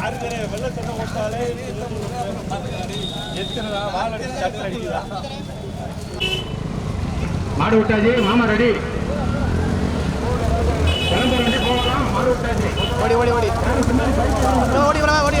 யாருக்கிற வெள்ளத்தண்ணை ஓட்டாலே எத்தனை வாழை சட்டை அடிக்குதா மாடு விட்டாச்சு மாமா ரெடி. கிளம்ப ரெடி போகலாம். மாடு விட்டாச்சு. ஓடி ஓடி ஓடி. ஓடி ஓடி ஓடி.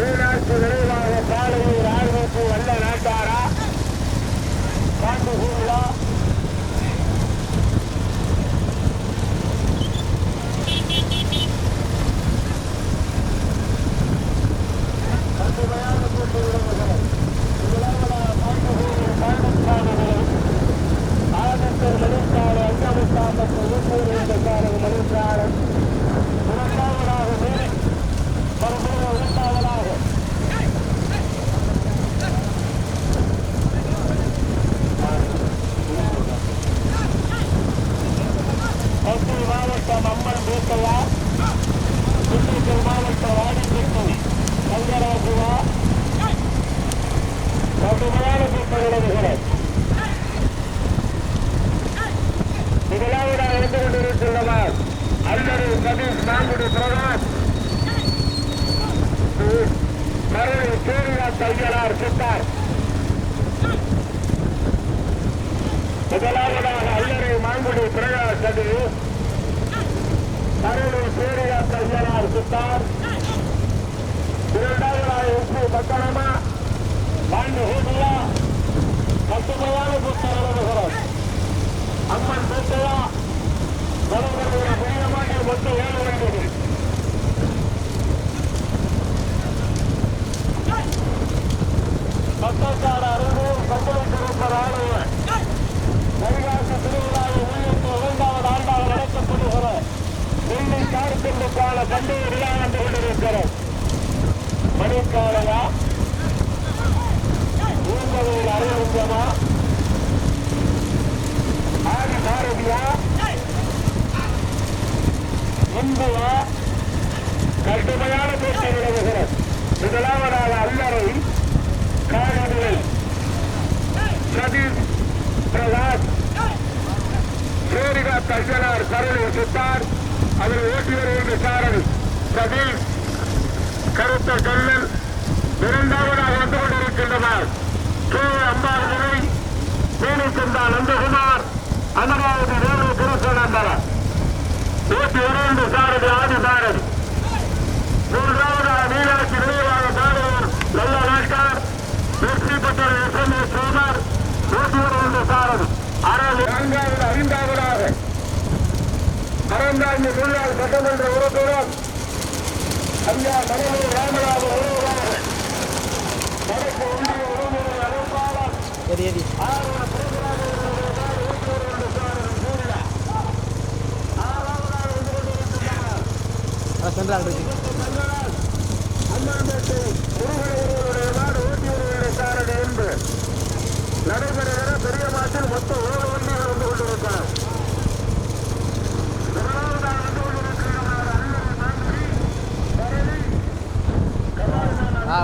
மீனாட்சி விரைவாக பாலையூர் ஆழ்வப்பு வல்ல நாட்டாரா பாண்டு கூடலா கல்வி மாவட்டம் அம்மன் பேட்டையா திண்டுக்கல் மாவட்டம் வாடிப்பேட்டை கங்கராஜுவா கடுமையான கூட்டம் முதலாவதாக இருந்து கொண்டிருக்கின்றனர் அல்லது சதீஷ் நான்குடி பிரகாஷ் மரணி சூரியநாத் சித்தார் முதலாவதாக மாங்குடி பிரகாஷ் அது கரூர் சூரியா ஐயனார் சித்தார் இரண்டாவதாக உப்பு பட்டணமா கட்டுமையான புத்தகம் அம்மன் பேட்டையா? தலைவர்களுடைய புனிதமாக மொத்தம் ஏழு வேண்டியது பத்தக்காடு அருகு கம்பளை திருப்பர் வைகாசி திருவிழாவை முன்னிட்டு இரண்டாவது ஆண்டாக நடத்தப்படுகிற வெள்ளி கார்த்திற்கான பண்டிகை விழா வந்து கொண்டிருக்கிறது. மணிக்காலையா? ஊர்வலையில் அறிவுஞ்சமா ஆதி பாரதியா இந்துவா கடுமையான போட்டி நிலவுகிறது முதலாவதாக அல்லறை சதீஷ் பிரகாஷ் தஞ்சனார் கருணை சித்தார் அதனை ஓட்டி வருகின்ற சாரணி சதீஷ் கருத்த கல்லல் இரண்டாவதாக வந்து கொண்டிருக்கின்றனர். வேணுச்சந்தா நந்தகுமார் அமராவதி வேலு திருசனந்தரன் ஓட்டி வருகின்ற சாரதி ஆதி சாரதி. மூன்றாவதாக மீனாட்சி நினைவாக சாரதிவர் நல்ல நாட்டார் வெற்றி பெற்ற எஸ் எம் எஸ் சோமர் ஓட்டி வருகின்ற சாரதி. அரண் நான்காவது ஐந்தாவதாக அறந்தாங்கி முன்னாள் சட்டமன்ற உறுப்பினர் ஐயா மனோகர் ராமநாத உறவுகளாக வடக்கு ஒன்றிய உறவுமுறை அமைப்பாளர் எதி எதி ஆர்வ பிரதமர் ஓட்டி வருகின்ற சாரதி சூர்யா ஆறாவதாக வந்து கொண்டிருக்கிறார் நல்லா இருக்கு நடைபெறுகிற பெரிய மாற்றில் மொத்தம் ஓடு வண்டிகள் வந்து கொண்டிருக்கிறார் ஆ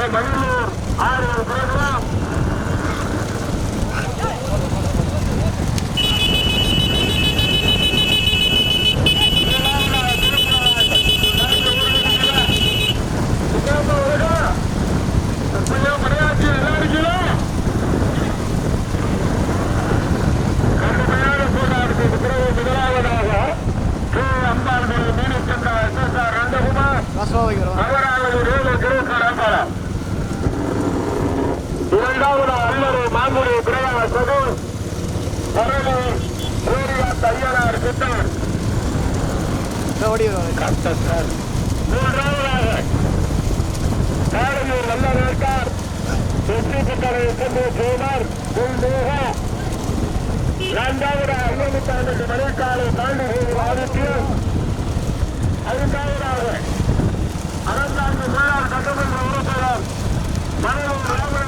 ஐந்தாவதாக மல்லூர் ஆறு புரோகிராம் கடுமையான போராட்டத்திற்கு பிறகு முதலாவதாக K. Ambalmozhi Meenachandra S S R Nandakumar நான் ஸ்லோவாக வைக்கிறோம் அவராவது ரேலு கிருஷ்ணர் அம்பாளம் இரண்டாவது அல்லது மாங்குடி பிரகார சது பரவி சூரியா தையனார் சித்தர். ஓடி மூன்றாவதாக காரையூர் நல்ல வேட்கார் வெற்றி பெற்றரை சென்று செய்தார் ஐநூத்தாண்டு தாண்டி ஆதித்யன் ஐந்தாவதாக முன்னாள் சட்டமன்ற உறுப்பினர் மனைவி ராமன்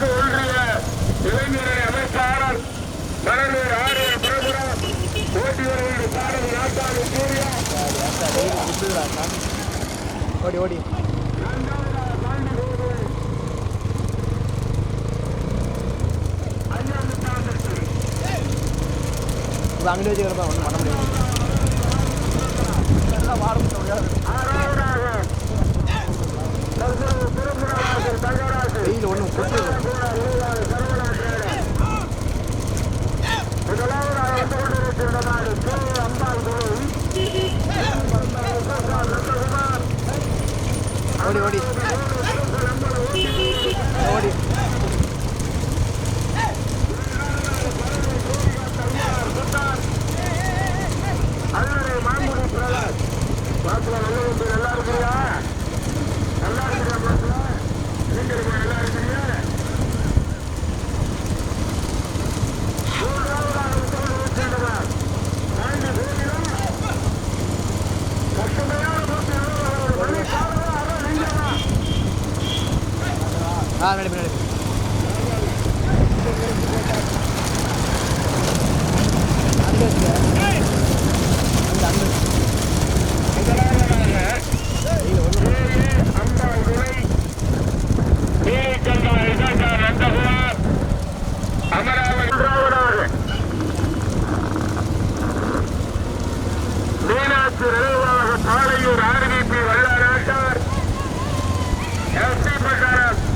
வடக்கு ஒன்றிய இளைஞரணி அமைப்பாளர் மணலூர் ஆரியர் பிரபுரம் ஓட்டி வருகின்ற சாரதி நாட்டாளி சூர்யா. ஓடி ஓடி. இப்போ அங்கிட்டு வச்சு கிடப்பா ஒன்றும் பண்ண முடியாது. எல்லாம் வாட முடியாது வெயில் ஒன்றும் கொட்டு ஓடி ஓடி. ஓடி நல்லா இருக்கிறியா நல்லா இருக்கிறியா மாப்பிள்ள நீங்க ಆಮೇಲೆ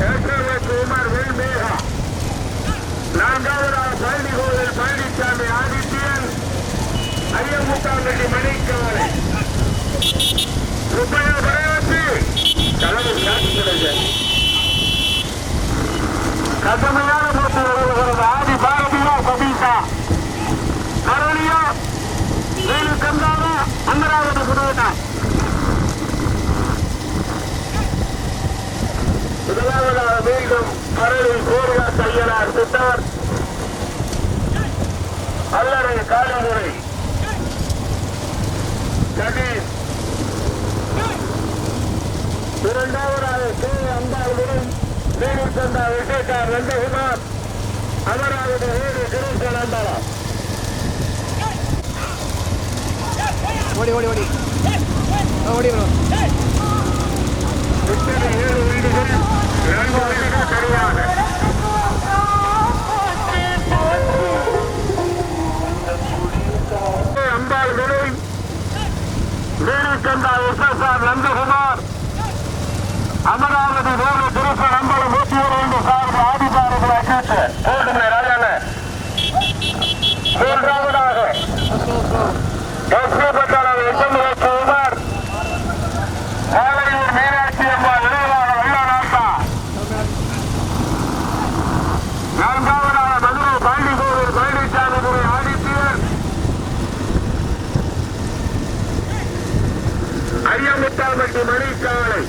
பட்டாரம் எஸ்எல்எஸ் உமர் வெண்மேகா நான்காவதாக பழனி பழனிசாமி ஆதித்யன் ஐயமுத்தாம்பட்டி மணிக்காலை ரூபாயா பரவாச்சு தலைமை சாட்சிக்கிறது கடுமையான போட்டி நடக்கிறது ஆதி பாரதியா சதீஷா கரணியா வேலு கந்தாரா அமராவதி புதுவட்டா முதலாவதாக மீண்டும் கரளி கோரியா தையனார் சித்தார். அல்லறை காலமுறை சதீஷ் இரண்டாவதாக கே. அம்பாளுடன் வேலூர் சந்தா விசேஷார் நந்தகுமார் அமராவதி வீடு கிரீஷன் ஓடி ஓடி ஓடி ஓடி. நந்தகுமார் அமராவதி வேறு திருப்ப நம்பலம் நூற்றி இரண்டு சார்பு ஆதிசாரங்களை அழைத்து போட்டுமே ராஜாங்க மூன்றாவதாக ஸ்லோ ஸ்லோ எஸ்பி பட்டாளர் எச்சமுக உமர் காலையூர் மீனாட்சி அம்மா நினைவாக வெள்ளநாட்டா நான்காவதாக மதுரை பாண்டிகோவில் பழனிசாமி துறை ஆதித்யர் ஐயமுத்தாம்பட்டி மணிக்காலை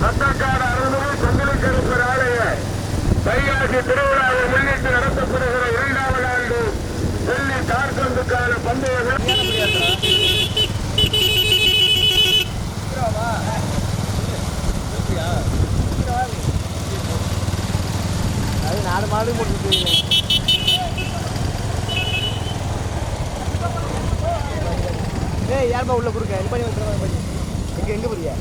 பத்தக்காடு அறுநூறு சந்திரக்கருப்பர் ஆலய வைகாசி திருவிழாவை முன்னிட்டு நடத்தப்படுகிற இரண்டாவது ஆண்டு டெல்லி கார்பந்துக்கான பந்தயம் அது நாலு மாடு போட்டு ஏய் யாருப்பா உள்ள குறுக்க? இது பண்ணி வந்துடுறா பண்ணி. எங்கே எங்க போறியா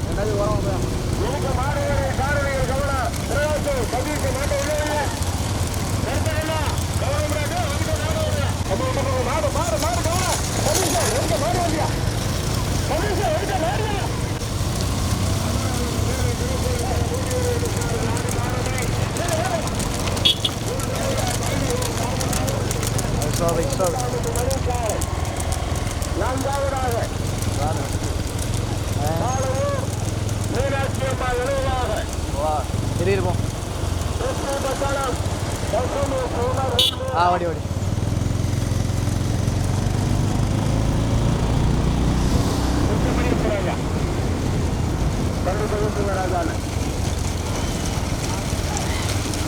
ரெண்டாவது உரம் போய் எனக்கு மாடுகளை காரணிகள் கவனம் பிரகாசு சதீஷ் மாட்டை உள்ளே நிறுத்தலாம் கவனம் பிறகு வந்து மாடு மாடு மாடு மாடு கவனம் சதீஷ் எடுக்க மாடு வந்தியா சதீஷ் எடுக்க மாடு ஸ்லோவை ஸ்லோவை நான்காவதாக காலையூர் மீனாட்சி அம்மா நினைவாக வா சரி இருப்போம் கிருஷ்ண பட்டாளம் பசுமை சுமர் ஆ ஓடி ஓடி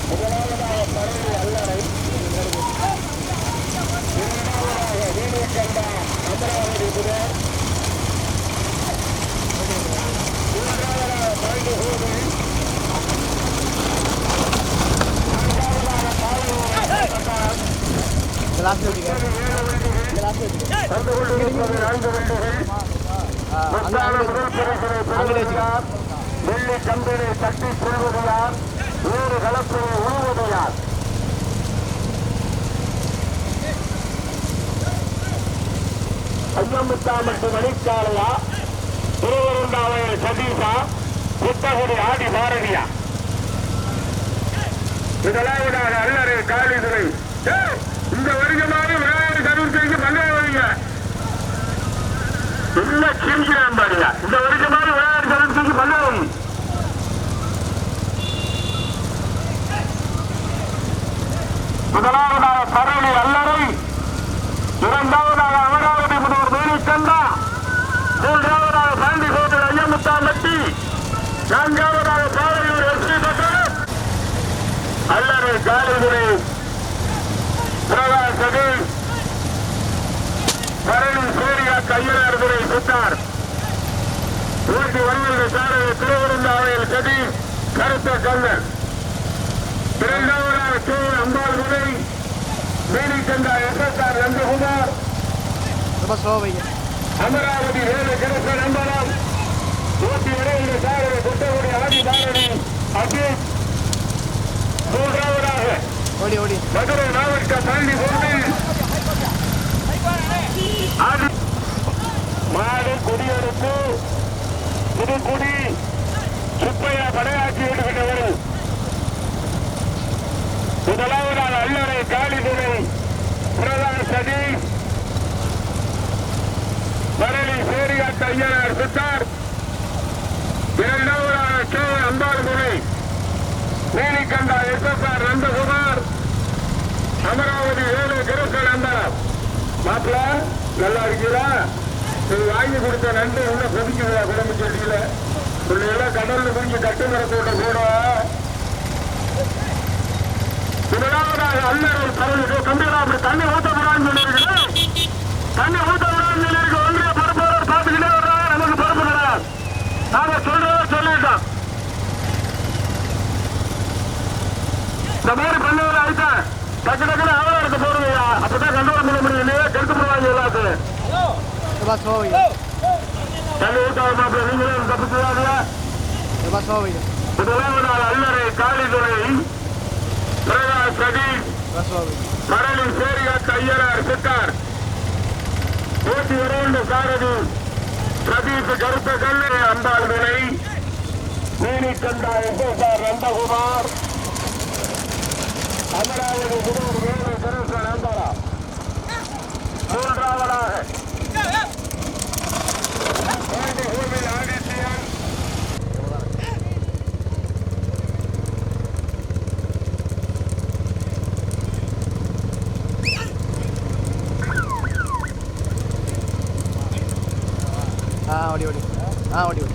முதலாவதாக பரவி அல்லறை இரண்டாவதாக வீடுகண்டா அமராவதி புதர் மூன்றாவதாக பரண்டு ஹோது நான்காவதாக பாலூர் இந்த லாஸ்ட் லாஸ்ட் நான்கு அங்கே வெள்ளி கம்பினை தட்டி பெறுவது யார் வேறு கலப்பினை உழுவது யார் ஐயமுத்தாமட்டு மணிக்காலையா சதீஷா புத்தகுடி ஆதி பாரதியா முதலாவதாக அல்லறை காளிதுரை இந்த வருஷமாக விநாயகர் சதுர்த்திக்கு பங்காக வைங்க. இல்ல சிரிக்கிறேன் பாருங்க இந்த வருஷமாக விநாயகர் சதுர்த்திக்கு பங்காக முதலாவதாக பரவலி அல்லறை இரண்டாவதாக அமராவதி முதல்வர் மேலிச்சந்தா மூன்றாவதாக பாண்டி கோட்டை ஐயமுத்தாம்பட்டி நான்காவதாக பாலையூர் எஸ்பி பட்டணம் அல்லறை காலிதுரை பிரகாஷ் சதீஷ் பரணி சூர்யா கையனார் துறை சுத்தார் ஊட்டி வன்மல்க சாரதி திருவருந்தாவையில் சதீஷ் கருத்த கண்ணன் இரண்டாவதாக கே அம்பாள் முறை ரொம்ப அமராவதி வேலு கிருஷ்ண நம்பலம் ஊட்டி வரையில் சாரதி குட்டகுடி ஆதி பாரதி அஜித். மூன்றாவதாக ஓடி ஓடி. மதுரை மாவட்ட பள்ளி ஆதி. மாடு கொடியெடுப்பு புதுக்குடி சுப்பையா படையாட்சி விடுகின்றவர் முதலாவதால் அல்லறை காளிதுரை பிரதான் சதீஷ் பரளி சேரியாட்ட ஐயனார் சித்தார் இரண்டாவதாக K. Ambal S S SSR Nandakumar. Amaravathi ஏழு கிருஷ்ணன் அம்பரம் மாப்பிள நல்லா இருக்கீங்களா? நீ வாங்கி கொடுத்த நண்டு இன்னும் கொதிக்குதா குழம்பு செடியில பிள்ளைகள கடல்ல குடிக்க கட்டு மரத்தோட கூட முதலாவதாக அல்லர்கள் பரவுகிறது தண்ணி ஊத்த கூடாதுன்னு சொல்லியிருக்கிறேன் தண்ணி ஊத்த கூடாதுன்னு சொல்லியிருக்கு ஒன்றிய பரப்புவர் பார்த்துக்கிட்டே வர்றாங்க. நமக்கு பரப்பு கிடையாது. நாங்க சொல்றத இந்த மாதிரி பண்ணுவதை அழுத்தா டக்கு டக்குனு அவளை அப்பதான் கண்ட்ரோல் பண்ண முடியும் இல்லையா? கெடுத்து போடுவாங்க எல்லாத்தையும். தண்ணி ஊத்தாத மாப்பிள்ள நீங்களும் தப்பிச்சு இதெல்லாம் ஒரு அல்லறை பிரதீப் மரணி சேரியாத் ஐயனார் சித்தார் போட்டி இரண்டு சாரதி. பிரதீப் கருத்த கல்லை அம்பாள் விலை மீனிக்கண்டா எஸ்எஸ்ஆர் நந்தகுமார். அமராவதி முதல் வேலை திருசன் அம்பாரா மூன்றாவதாக ஆ ஓடி ஓடி. ஆ ஓடி ஓடி.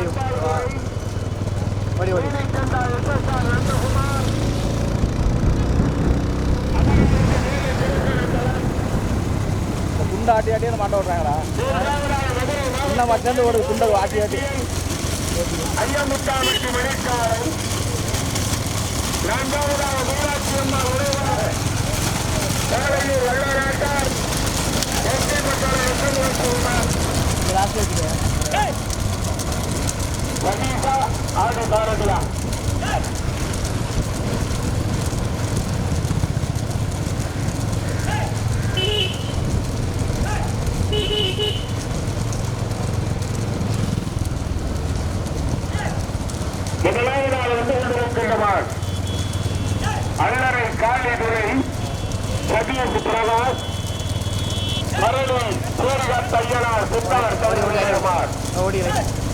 ஓடி ஓடி ஓடி குண்டை ஆட்டி ஆட்டி மாட்ட விடுறாங்களா குண்டை மாட்டேந்து ஓடுது குண்டை ஆட்டி ஆட்டி. இரண்டாவதாக மீனாட்சி அம்மா உடையவர் வல்லநாட்டார் எஸ்டி பட்டாளர் எஸ்எல்குமார் ஆடு சாரதியா முதலாவதாக வந்து கொண்டிருக்கின்றவர் அல்லறை காளிதுரை சதீஷ் பிரகாஷ் மரணி சூரியகாந்த் ஐயனார் சித்தார் சௌரியகுமார் ओडी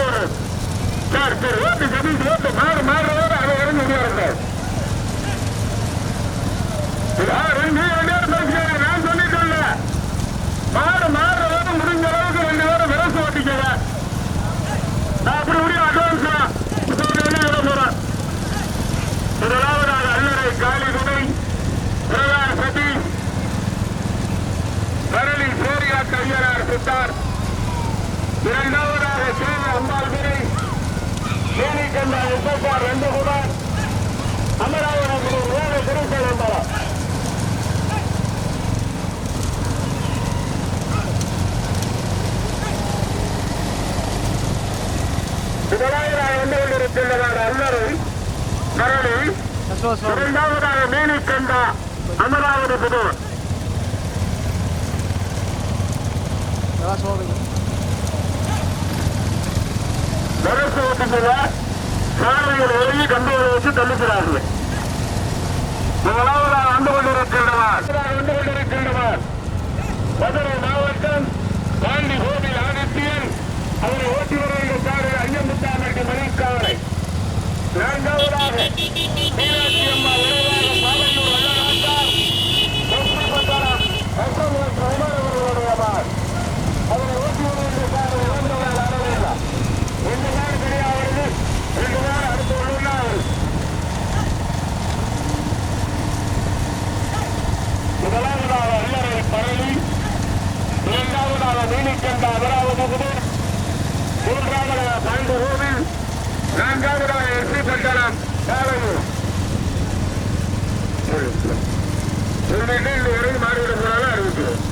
அதுதான் தப்பு சார் ஓட்டு சதீஷ் ஓட்டு மாடு மாடுறதோட அதை இறங்கி விளையாடுங்க ரெண்டு ரெண்டு பேரும் பேசுகிறாங்க நான் சொல்லிட்டேன்ல மாடு மாடுறதோட முடிஞ்ச அளவுக்கு ரெண்டு பேரும் விரசு ஓட்டிக்கல நான் அப்படி முடியும் அட்வான்ஸ் போறேன் முதலாவதாக அல்லறை துணை சதீஷ் கரளி சித்தார் ஏனை கண்ட உப்பா ரெண்டு குமார் அமராவனத்தில் மூணு திருச்சல் என்பவர் முதலாவதாக வந்து கொண்டிருக்கின்றவர் அல்லரை மரணி இரண்டாவதாக மீனி கண்டா அமராவதி புதூர் வரசு ஓட்டத்தில் சாரதிகள் எழுதி கண்டுகளை வச்சு தள்ளுகிறார்கள் முதலாவது ஆண்டு கொண்டிருக்கின்றனர். ஆண்டு கொண்டிருக்கின்றனர். மதுரை மாவட்டம் பாண்டி கோவில் ஆதித்யன் அவரை ஓட்டி வருகின்ற சாரதி ஐயமுத்தாமட்டி மணிக்காவலை நான்காவதாக இரண்டாவதாக நீலிக்கண்ட அமராவதி புதூர் மூன்றாவதாக பாண்டு கோவில் நான்காவதாக எஸ்பி பட்டணம் காலையூர் சொல்லிட்டு இந்த வரைக்கும் அறிவிக்கிறோம்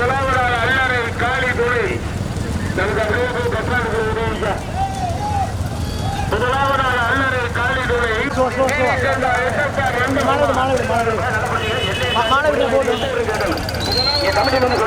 முதலாவதாக அல்லாரின் காலி துணை நமது அருகே பத்தாண்டு முதலாவதாக அல்லாரின் காலி துணை மாணவர்கள் போட்டு தமிழில் வந்து